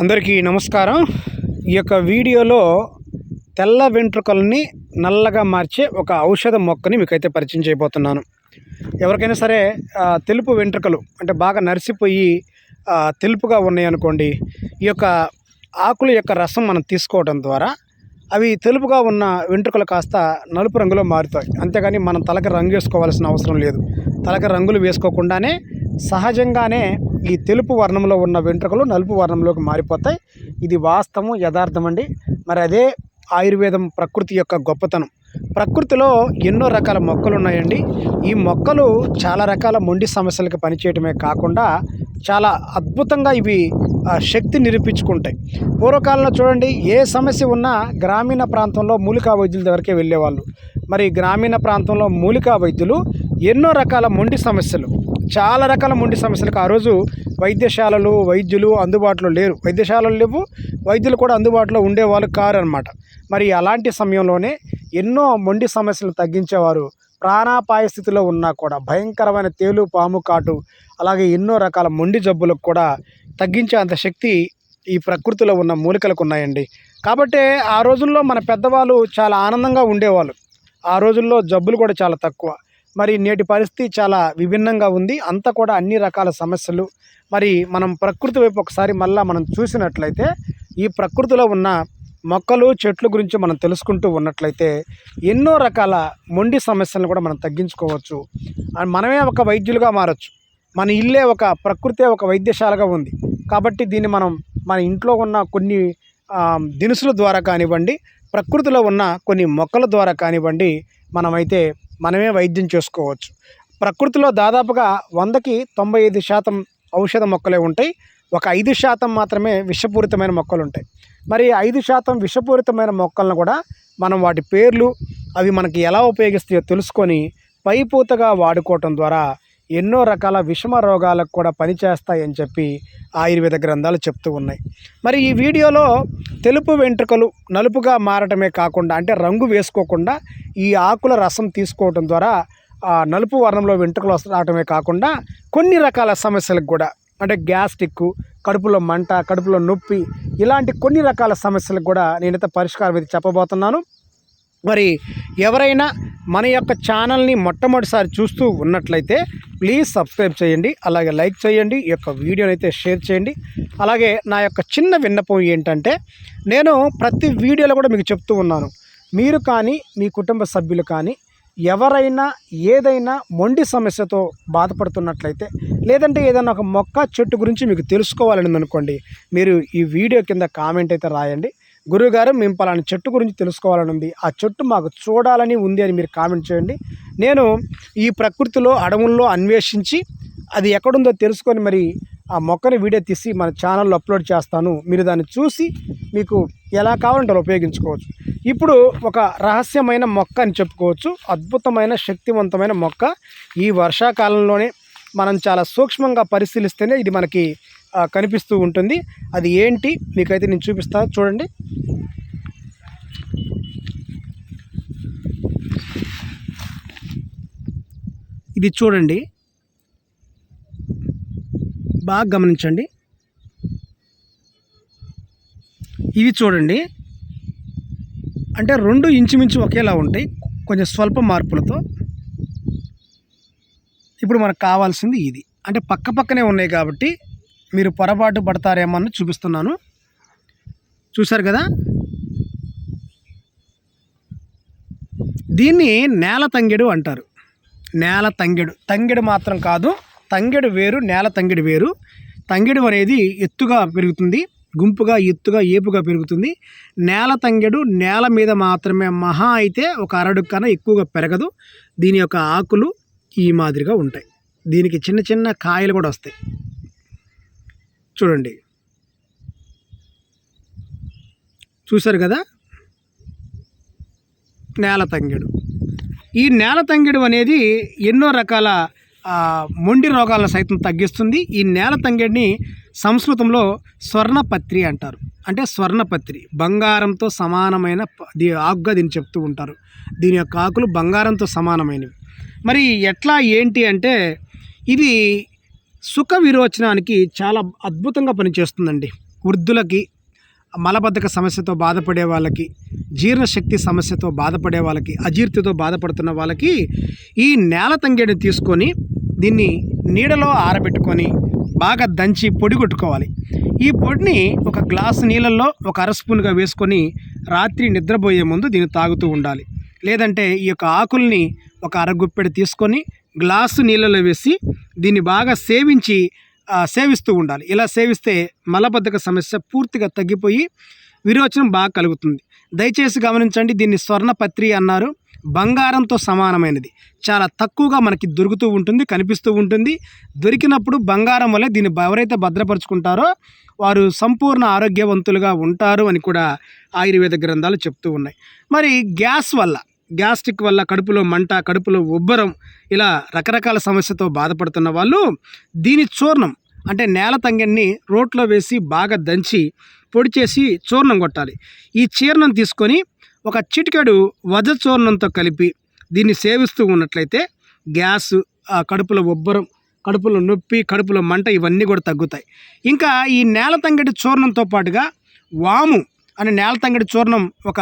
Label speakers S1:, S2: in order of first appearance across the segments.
S1: అందరికీ నమస్కారం. ఈ యొక్క వీడియోలో తెల్ల వెంట్రుకల్ని నల్లగా మార్చే ఒక ఔషధ మొక్కని మీకైతే పరిచయం చేయబోతున్నాను. ఎవరికైనా సరే తెలుపు వెంట్రుకలు అంటే బాగా నరిసిపోయి తెలుపుగా ఉన్నాయనుకోండి ఈ యొక్క ఆకుల యొక్క రసం మనం తీసుకోవడం ద్వారా అవి తెలుపుగా ఉన్న వెంట్రుకలు కాస్త నలుపు రంగులో మారుతాయి. అంతేగాని మనం తలకి రంగు వేసుకోవాల్సిన అవసరం లేదు. తలకి రంగులు వేసుకోకుండానే సహజంగానే ఈ తెలుపు వర్ణంలో ఉన్న వెంట్రుకలు నలుపు వర్ణంలోకి మారిపోతాయి. ఇది వాస్తవం యథార్థం అండి. మరి అదే ఆయుర్వేదం ప్రకృతి యొక్క గొప్పతనం. ప్రకృతిలో ఎన్నో రకాల మొక్కలు ఉన్నాయండి. ఈ మొక్కలు చాలా రకాల మొండి సమస్యలకు పనిచేయటమే కాకుండా చాలా అద్భుతంగా ఇవి శక్తి నిరూపించుకుంటాయి. పూర్వకాలంలో చూడండి ఏ సమస్య ఉన్నా గ్రామీణ ప్రాంతంలో మూలికా వైద్యుల దగ్గరికే వెళ్ళేవాళ్ళు. మరి గ్రామీణ ప్రాంతంలో మూలికా వైద్యులు ఎన్నో రకాల మొండి సమస్యలు చాలా రకాల మొండి సమస్యలకు ఆ రోజు వైద్యశాలలు వైద్యులు అందుబాటులో లేరు. వైద్యశాలలు లేవు వైద్యులు కూడా అందుబాటులో ఉండేవాళ్ళు కారనమాట. మరి అలాంటి సమయంలోనే ఎన్నో మొండి సమస్యలు తగ్గించేవారు ప్రాణాపాయ స్థితిలో ఉన్నా కూడా భయంకరమైన తేలు పాము కాటు అలాగే ఎన్నో రకాల మొండి జబ్బులకు కూడా తగ్గించే అంత శక్తి ఈ ప్రకృతిలో ఉన్న మూలికలకు ఉన్నాయండి. కాబట్టి ఆ రోజుల్లో మన పెద్దవాళ్ళు చాలా ఆనందంగా ఉండేవాళ్ళు. ఆ రోజుల్లో జబ్బులు కూడా చాలా తక్కువ. మరి నేటి పరిస్థితి చాలా విభిన్నంగా ఉంది. అంతా కూడా అన్ని రకాల సమస్యలు. మరి మనం ప్రకృతి వైపు ఒకసారి మళ్ళా మనం చూసినట్లయితే ఈ ప్రకృతిలో ఉన్న మొక్కలు చెట్లు గురించి మనం తెలుసుకుంటూ ఉన్నట్లయితే ఎన్నో రకాల మొండి సమస్యలను కూడా మనం తగ్గించుకోవచ్చు. మనమే ఒక వైద్యులుగా మారచ్చు. మన ఇల్లే ఒక ప్రకృతే ఒక వైద్యశాలగా ఉంది. కాబట్టి దీన్ని మనం మన ఇంట్లో ఉన్న కొన్ని దినుసుల ద్వారా కానివ్వండి ప్రకృతిలో ఉన్న కొన్ని మొక్కల ద్వారా కానివ్వండి మనమైతే మనమే వైద్యం చేసుకోవచ్చు. ప్రకృతిలో దాదాపుగా వందకి తొంభై ఐదు శాతం ఔషధ మొక్కలే ఉంటాయి. ఒక ఐదు శాతం మాత్రమే విషపూరితమైన మొక్కలు ఉంటాయి. మరి ఐదు శాతం విషపూరితమైన మొక్కలను కూడా మనం వాటి పేర్లు అవి మనకి ఎలా ఉపయోగిస్తాయో తెలుసుకొని పైపూతగా వాడుకోవటం ద్వారా ఎన్నో రకాల విషమ రోగాలకు కూడా పనిచేస్తాయని చెప్పి ఆయుర్వేద గ్రంథాలు చెప్తూ ఉన్నాయి. మరి ఈ వీడియోలో తెలుపు వెంట్రుకలు నలుపుగా మారటమే కాకుండా అంటే రంగు వేసుకోకుండా ఈ ఆకుల రసం తీసుకోవటం ద్వారా ఆ నలుపు వర్ణంలో వెంట్రుకలు వస్త- రావటమే కాకుండా కొన్ని రకాల సమస్యలకు కూడా అంటే గ్యాస్ట్రిక్ కడుపులో మంట కడుపులో నొప్పి ఇలాంటి కొన్ని రకాల సమస్యలకు కూడా నేనైతే పరిష్కారం అయితే చెప్పబోతున్నాను. మరి ఎవరైనా మన యొక్క ఛానల్ని మొట్టమొదటిసారి చూస్తూ ఉన్నట్లయితే ప్లీజ్ సబ్స్క్రైబ్ చేయండి అలాగే లైక్ చేయండి ఈ యొక్క వీడియోని అయితే షేర్ చేయండి. అలాగే నా యొక్క చిన్న విన్నపం ఏంటంటే నేను ప్రతి వీడియోలో కూడా మీకు చెప్తూ ఉన్నాను. మీరు కానీ మీ కుటుంబ సభ్యులు కానీ ఎవరైనా ఏదైనా మొండి సమస్యతో బాధపడుతున్నట్లయితే లేదంటే ఏదైనా ఒక మొక్క చెట్టు గురించి మీకు తెలుసుకోవాలని అనుకోండి మీరు ఈ వీడియో కింద కామెంట్ అయితే రాయండి. గురువుగారు మేము పలానా చెట్టు గురించి తెలుసుకోవాలని ఉంది ఆ చెట్టు మాకు చూడాలని ఉంది అని మీరు కామెంట్ చేయండి. నేను ఈ ప్రకృతిలో అడవుల్లో అన్వేషించి అది ఎక్కడుందో తెలుసుకొని మరి ఆ మొక్కని వీడియో తీసి మన ఛానల్లో అప్లోడ్ చేస్తాను. మీరు దాన్ని చూసి మీకు ఎలా కావాలంటే అలా ఉపయోగించుకోవచ్చు. ఇప్పుడు ఒక రహస్యమైన మొక్క అని చెప్పుకోవచ్చు. అద్భుతమైన శక్తివంతమైన మొక్క. ఈ వర్షాకాలంలోనే మనం చాలా సూక్ష్మంగా పరిశీలిస్తేనే ఇది మనకి కనిపిస్తూ ఉంటుంది. అది ఏంటి? మీకైతే నేను చూపిస్తాను చూడండి. ఇది చూడండి. బాగా గమనించండి. ఇవి చూడండి. అంటే రెండు ఇంచుమించు ఒకేలా ఉంటాయి. కొంచెం స్వల్ప మార్పులతో. ఇప్పుడు మనకు కావాల్సింది ఇది. అంటే పక్క పక్కనే ఉన్నాయి కాబట్టి మీరు పొరపాటు పడతారేమని చూపిస్తున్నాను. చూశారు కదా? దీన్ని నేల తంగెడు అంటారు. నేల తంగెడు. తంగెడు మాత్రం కాదు తంగెడు వేరు నేల తంగెడు వేరు. తంగెడు అనేది ఎత్తుగా పెరుగుతుంది గుంపుగా ఎత్తుగా ఏపుగా పెరుగుతుంది. నేల తంగెడు నేల మీద మాత్రమే మహా అయితే ఒక అరడు కన్నా ఎక్కువగా పెరగదు. దీని యొక్క ఆకులు ఈ మాదిరిగా ఉంటాయి. దీనికి చిన్న చిన్న కాయలు కూడా వస్తాయి. చూడండి. చూశారు కదా? నేల తంగెడు. ఈ నేల తంగిడం అనేది ఎన్నో రకాల మొండి రోగాలను సైతం తగ్గిస్తుంది. ఈ నేల తంగిడిని సంస్కృతంలో స్వర్ణపత్రి అంటారు. అంటే స్వర్ణపత్రి బంగారంతో సమానమైన ప- దీ ఆకుగా దీన్ని చెప్తూ ఉంటారు. దీని యొక్క ఆకులు బంగారంతో సమానమైనవి. మరి ఎట్లా ఏంటి అంటే ఇది సుఖ విరోచనానికి చాలా అద్భుతంగా పనిచేస్తుందండి. వృద్ధులకి మలబద్ధక సమస్యతో బాధపడే వాళ్ళకి జీర్ణశక్తి సమస్యతో బాధపడే వాళ్ళకి అజీర్తితో బాధపడుతున్న వాళ్ళకి ఈ నేల తంగేడిని తీసుకొని దీన్ని నీడలో ఆరబెట్టుకొని బాగా దంచి పొడి కొట్టుకోవాలి. ఈ పొడిని ఒక గ్లాసు నీళ్ళల్లో ఒక అర స్పూన్గా వేసుకొని రాత్రి నిద్రపోయే ముందు దీన్ని తాగుతూ ఉండాలి. లేదంటే ఈ యొక్క ఆకుల్ని ఒక అరగుప్పెడు తీసుకొని గ్లాసు నీళ్ళలో వేసి దీన్ని బాగా సేవించి సేవిస్తూ ఉండాలి. ఇలా సేవిస్తే మలబద్ధక సమస్య పూర్తిగా తగ్గిపోయి విరోచనం బాగా కలుగుతుంది. దయచేసి గమనించండి దీన్ని స్వర్ణపత్రి అన్నారు. బంగారంతో సమానమైనది. చాలా తక్కువగా మనకి దొరుకుతూ ఉంటుంది కనిపిస్తూ ఉంటుంది. దొరికినప్పుడు బంగారం వల్ల దీన్ని ఎవరైతే భద్రపరుచుకుంటారో వారు సంపూర్ణ ఆరోగ్యవంతులుగా ఉంటారు అని కూడా ఆయుర్వేద గ్రంథాలు చెప్తూ ఉన్నాయి. మరి గ్యాస్ వల్ల గ్యాస్ట్రిక్ వల్ల కడుపులో మంట కడుపులో ఉబ్బరం ఇలా రకరకాల సమస్యతో బాధపడుతున్న వాళ్ళు దీని చూర్ణం అంటే నేల తంగెన్ని రోట్లో వేసి బాగా దంచి పొడి చేసి చూర్ణం కొట్టాలి. ఈ చీర్ణం తీసుకొని ఒక చిటికెడు వజ చూర్ణంతో కలిపి దీన్ని సేవిస్తూ ఉన్నట్లయితే గ్యాస్ ఆ కడుపులో ఉబ్బరం కడుపులో నొప్పి కడుపులో మంట ఇవన్నీ కూడా తగ్గుతాయి. ఇంకా ఈ నేల తంగడి చూర్ణంతో పాటుగా వాము అనే నేల తంగడి చూర్ణం ఒక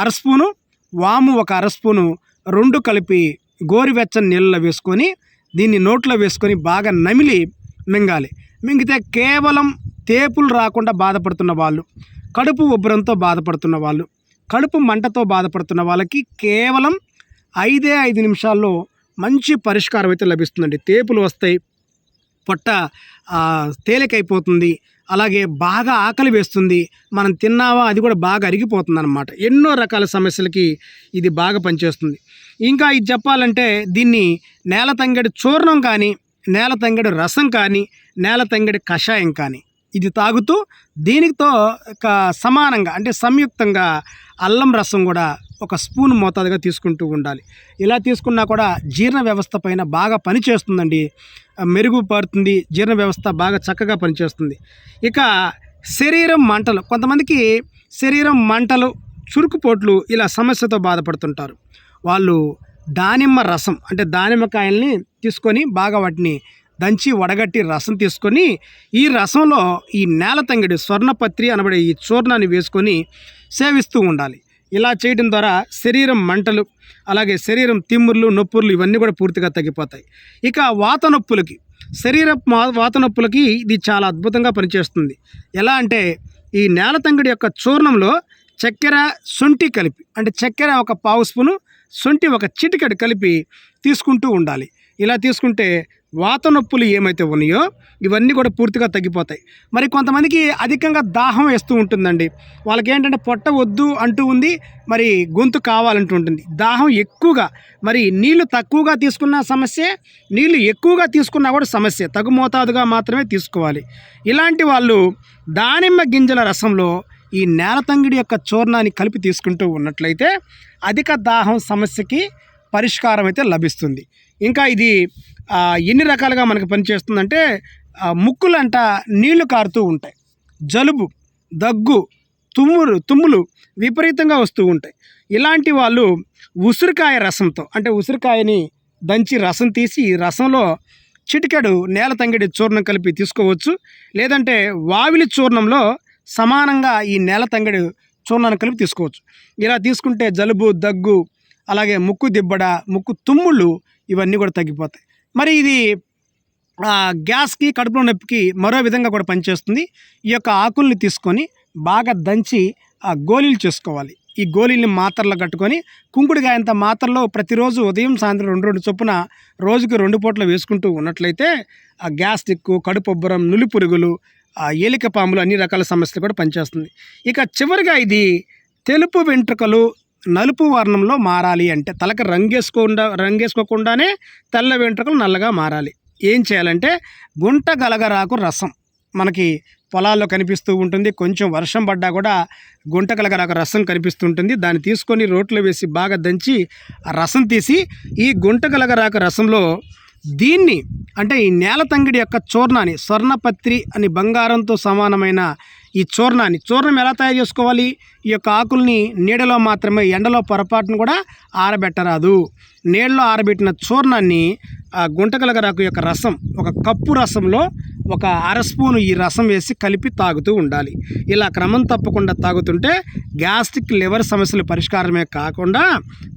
S1: అర స్పూను వాము ఒక అర స్పూను రెండు కలిపి గోరువెచ్చని నీళ్ళలో వేసుకొని దీన్ని నోట్లో వేసుకొని బాగా నమిలి మింగాలి. మింగితే కేవలం తేపులు రాకుండా బాధపడుతున్న వాళ్ళు కడుపు ఉబ్బరంతో బాధపడుతున్న వాళ్ళు కడుపు మంటతో బాధపడుతున్న వాళ్ళకి కేవలం ఐదే ఐదు నిమిషాల్లో మంచి పరిష్కారం అయితే లభిస్తుందండి. తేపులు వస్తాయి పొట్ట తేలికైపోతుంది. అలాగే బాగా ఆకలి వేస్తుంది. మనం తిన్నావా? అది కూడా బాగా అరిగిపోతుంది అనమాట ఎన్నో రకాల సమస్యలకి ఇది బాగా పనిచేస్తుంది. ఇంకా ఇది చెప్పాలంటే దీన్ని నేల తంగడి చూర్ణం కానీ నేల తంగడి రసం కానీ నేల తంగడి కషాయం కానీ ఇది తాగుతూ దీనితో ఒక సమానంగా అంటే సంయుక్తంగా అల్లం రసం కూడా ఒక స్పూన్ మోతాదుగా తీసుకుంటూ ఉండాలి. ఇలా తీసుకున్నా కూడా జీర్ణ వ్యవస్థ పైన బాగా పనిచేస్తుందండి. మెరుగుపడుతుంది జీర్ణ వ్యవస్థ బాగా చక్కగా పనిచేస్తుంది. ఇక శరీరం మంటలు కొంతమందికి శరీరం మంటలు చురుకుపోట్లు ఇలా సమస్యతో బాధపడుతుంటారు. వాళ్ళు దానిమ్మ రసం అంటే దానిమ్మకాయల్ని తీసుకొని బాగా వాటిని దంచి వడగట్టి రసం తీసుకొని ఈ రసంలో ఈ నేల తంగిడి స్వర్ణపత్రి అనబడే ఈ చూర్ణాన్ని వేసుకొని సేవిస్తూ ఉండాలి. ఇలా చేయడం ద్వారా శరీరం మంటలు అలాగే శరీరం తిమ్ముర్లు నొప్పులు ఇవన్నీ కూడా పూర్తిగా తగ్గిపోతాయి. ఇక వాత నొప్పులకి శరీర మా- వాత నొప్పులకి ఇది చాలా అద్భుతంగా పనిచేస్తుంది. ఎలా అంటే ఈ నేల తంగిడి యొక్క చూర్ణంలో చక్కెర శొంఠి కలిపి అంటే చక్కెర ఒక పావు స్పూను శొంఠి ఒక చిటికెడు కలిపి తీసుకుంటూ ఉండాలి. ఇలా తీసుకుంటే వాత నొప్పులు ఏమైతే ఉన్నాయో ఇవన్నీ కూడా పూర్తిగా తగ్గిపోతాయి. మరి కొంతమందికి అధికంగా దాహం వేస్తూ ఉంటుందండి. వాళ్ళకి ఏంటంటే పొట్ట వద్దు అంటూ ఉంది మరి గొంతు కావాలంటూ ఉంటుంది. దాహం ఎక్కువగా మరి నీళ్ళు తక్కువగా తీసుకున్న సమస్య నీళ్ళు ఎక్కువగా తీసుకున్నా కూడా సమస్య. తగు మోతాదుగా మాత్రమే తీసుకోవాలి. ఇలాంటి వాళ్ళు దానిమ్మ గింజల రసంలో ఈ నేల తంగిడి యొక్క చూర్ణాన్ని కలిపి తీసుకుంటూ ఉన్నట్లయితే అధిక దాహం సమస్యకి పరిష్కారం అయితే లభిస్తుంది. ఇంకా ఇది ఎన్ని రకాలుగా మనకు పనిచేస్తుందంటే ముక్కులంట నీళ్ళు కారుతూ ఉంటాయి. జలుబు దగ్గు తుమ్ములు తుమ్ములు విపరీతంగా వస్తూ ఉంటాయి. ఇలాంటి వాళ్ళు ఉసిరికాయ రసంతో అంటే ఉసిరికాయని దంచి రసం తీసి రసంలో చిటికెడు నేల తంగిడి చూర్ణం కలిపి తీసుకోవచ్చు. లేదంటే వావిలి చూర్ణంలో సమానంగా ఈ నేల తంగిడి చూర్ణాన్ని కలిపి తీసుకోవచ్చు. ఇలా తీసుకుంటే జలుబు దగ్గు అలాగే ముక్కు దిబ్బడ ముక్కు తుమ్ముళ్ళు ఇవన్నీ కూడా తగ్గిపోతాయి. మరి ఇది ఆ, గ్యాస్కి కడుపులో నొప్పికి మరో విధంగా కూడా పనిచేస్తుంది. ఈ యొక్క ఆకుల్ని తీసుకొని బాగా దంచి ఆ గోళీలు చేసుకోవాలి. ఈ గోళీల్ని మాత్రలో కట్టుకొని కుంకుడుగాయంత మాత్రలో ప్రతిరోజు ఉదయం సాయంత్రం రెండు రెండు చొప్పున రోజుకి రెండు పూటలు వేసుకుంటూ ఉన్నట్లయితే ఆ గ్యాస్ట్రిక్ కడుపుబ్బరం నులి పురుగులు ఆ ఏలిక పాములు అన్ని రకాల సమస్యలు కూడా పనిచేస్తుంది. ఇక చివరిగా ఇది తెలుపు వెంట్రుకలు నలుపు వర్ణంలో మారాలి అంటే తలకి రంగేసుకోకుండా రంగేసుకోకుండానే తెల్ల వెంట్రుకలు నల్లగా మారాలి. ఏం చేయాలంటే గుంట గలగరాకు రసం. మనకి పొలాల్లో కనిపిస్తూ ఉంటుంది. కొంచెం వర్షం పడ్డా కూడా గుంట గలగరాకు రసం కనిపిస్తుంటుంది. దాన్ని తీసుకొని రోట్లో వేసి బాగా దంచి ఆ రసం తీసి ఈ గుంట గలగరాకు రసంలో దీన్ని అంటే ఈ నేల తంగిడి యొక్క చూర్ణాన్ని స్వర్ణపత్రి అని బంగారంతో సమానమైన ఈ చూర్ణాన్ని చూర్ణం ఎలా తయారు చేసుకోవాలి? ఈ యొక్క ఆకుల్ని నీడలో మాత్రమే ఎండలో పొరపాటును కూడా ఆరబెట్టరాదు. నీడలో ఆరబెట్టిన చూర్ణాన్ని ఆ గుంటకలగరాకు యొక్క రసం ఒక కప్పు రసంలో ఒక అర స్పూను ఈ రసం వేసి కలిపి తాగుతూ ఉండాలి. ఇలా క్రమం తప్పకుండా తాగుతుంటే గ్యాస్ట్రిక్ లివర్ సమస్యల పరిష్కారమే కాకుండా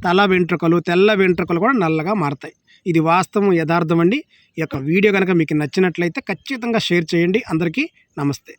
S1: తల వెంట్రుకలు తెల్ల వెంట్రుకలు కూడా నల్లగా మారతాయి. ఇది వాస్తవం యథార్థం అండి. ఈ యొక్క వీడియో కనుక మీకు నచ్చినట్లయితే ఖచ్చితంగా షేర్ చేయండి. అందరికీ నమస్తే.